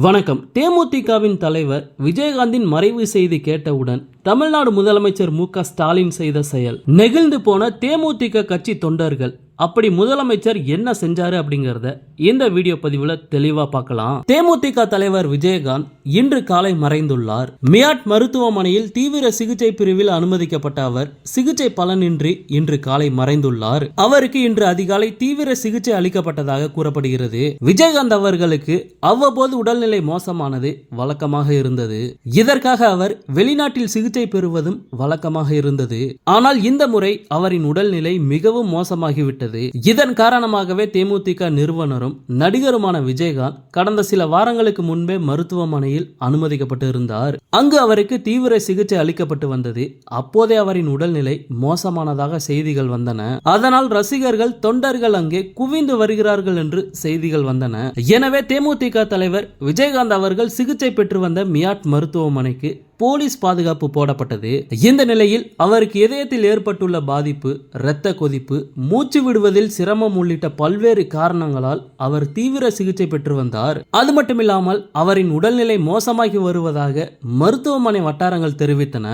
வணக்கம். தேமுதிகவின் தலைவர் விஜயகாந்தின் மறைவு செய்தி கேட்டவுடன் தமிழ்நாடு முதலமைச்சர் மு க ஸ்டாலின் செய்த செயல். நெகிழ்ந்து போன தேமுதிக கட்சி தொண்டர்கள். அப்படி முதலமைச்சர் என்ன செஞ்சாரு அப்படிங்கறத இந்த வீடியோ பதிவுல தெளிவா பார்க்கலாம். தேமுதிக தலைவர் விஜயகாந்த் இன்று காலை மறைந்துள்ளார். மியாட் மருத்துவமனையில் தீவிர சிகிச்சை பிரிவில் அனுமதிக்கப்பட்ட அவர் சிகிச்சை பலனின்றி இன்று காலை மறைந்துள்ளார். அவருக்கு இன்று அதிகாலை தீவிர சிகிச்சை அளிக்கப்பட்டதாக கூறப்படுகிறது. விஜயகாந்த் அவர்களுக்கு அவ்வப்போது உடல்நிலை மோசமானது வழக்கமாக இருந்தது. இதற்காக அவர் வெளிநாட்டில் சிகிச்சை பெறுவதும் வழக்கமாக இருந்தது. ஆனால் இந்த முறை அவரின் உடல்நிலை மிகவும் மோசமாகிவிட்டது. இதன் காரணமாகவே தேமுதிக நிறுவனரும் நடிகருமான விஜயகாந்த் கடந்த சில வாரங்களுக்கு முன்பே மருத்துவமனையில் அனுமதிக்கப்பட்டு இருந்தார் அங்கு அவருக்கு தீவிர சிகிச்சை அளிக்கப்பட்டு வந்தது. அப்போதே அவரின் உடல்நிலை மோசமானதாக செய்திகள் வந்தன. அதனால் ரசிகர்கள் தொண்டர்கள் அங்கே குவிந்து வருகிறார்கள் என்று செய்திகள் வந்தன. எனவே தேமுதிக தலைவர் விஜயகாந்த் அவர்கள் சிகிச்சை பெற்று வந்த மியாட் மருத்துவமனைக்கு போலீஸ் பாதுகாப்பு போடப்பட்டது. இந்த நிலையில் அவருக்கு இதயத்தில் ஏற்பட்டுள்ள பாதிப்பு இரத்த கொதிப்பு மூச்சு விடுவதில் சிரமம் உள்ளிட்ட பல்வேறு காரணங்களால் அவர் தீவிர சிகிச்சை பெற்று வந்தார். அது மட்டுமில்லாமல் அவரின் உடல்நிலை மோசமாகி வருவதாக மருத்துவமனை வட்டாரங்கள் தெரிவித்தன.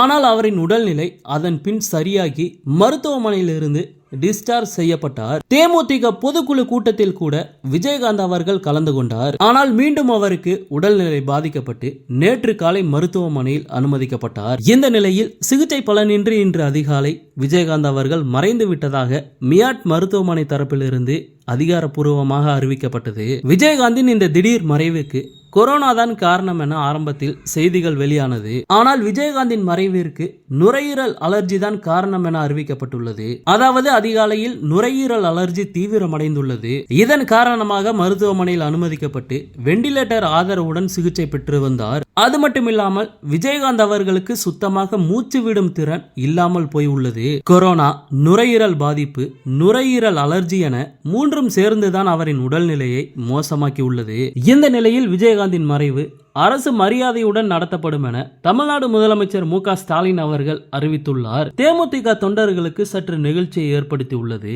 ஆனால் அவரின் உடல்நிலை அதன் பின் சரியாகி மருத்துவமனையிலிருந்து டிஸ்சார்ஜ் செய்யப்பட்டார். தேமுதிக பொதுக்குழு கூட்டத்தில் கூட விஜயகாந்த் அவர்கள் கலந்து கொண்டார். ஆனால் மீண்டும் அவருக்கு உடல்நிலை பாதிக்கப்பட்டு நேற்று காலை மருத்துவமனையில் அனுமதிக்கப்பட்டார். இந்த நிலையில் சிகிச்சை பலனின்றி இன்று அதிகாலை விஜயகாந்த் அவர்கள் மறைந்து விட்டதாக மியாட் மருத்துவமனை தரப்பிலிருந்து அதிகாரப்பூர்வமாக அறிவிக்கப்பட்டது. விஜயகாந்தின் இந்த திடீர் மறைவுக்கு கொரோனா தான் காரணம் என ஆரம்பத்தில் செய்திகள் வெளியானது. ஆனால் விஜயகாந்தின் மறைவிற்கு நுரையீரல் அலர்ஜி தான் காரணம் என அறிவிக்கப்பட்டுள்ளது. அதாவது அதிகாலையில் நுரையீரல் அலர்ஜி தீவிரமடைந்துள்ளது. இதன் காரணமாக மருத்துவமனையில் அனுமதிக்கப்பட்டு வெண்டிலேட்டர் ஆதரவுடன் சிகிச்சை பெற்று வந்தார். அது மட்டுமில்லாமல் விஜயகாந்த் அவர்களுக்கு சுத்தமாக மூச்சு விடும் திறன் இல்லாமல் போய் உள்ளது கொரோனா நுரையீரல் பாதிப்பு நுரையீரல் அலர்ஜி என மூன்றும் சேர்ந்துதான் அவரின் உடல்நிலையை மோசமாக்கி உள்ளது இந்த நிலையில் விஜயகாந்தின் மறைவு அரசு மரியாதையுடன் நடத்தப்படும் என தமிழ்நாடு முதலமைச்சர் மு க ஸ்டாலின் அவர்கள் அறிவித்துள்ளார். தேமுதிக தொண்டர்களுக்கு சற்று நெகிழ்ச்சியை ஏற்படுத்தி உள்ளது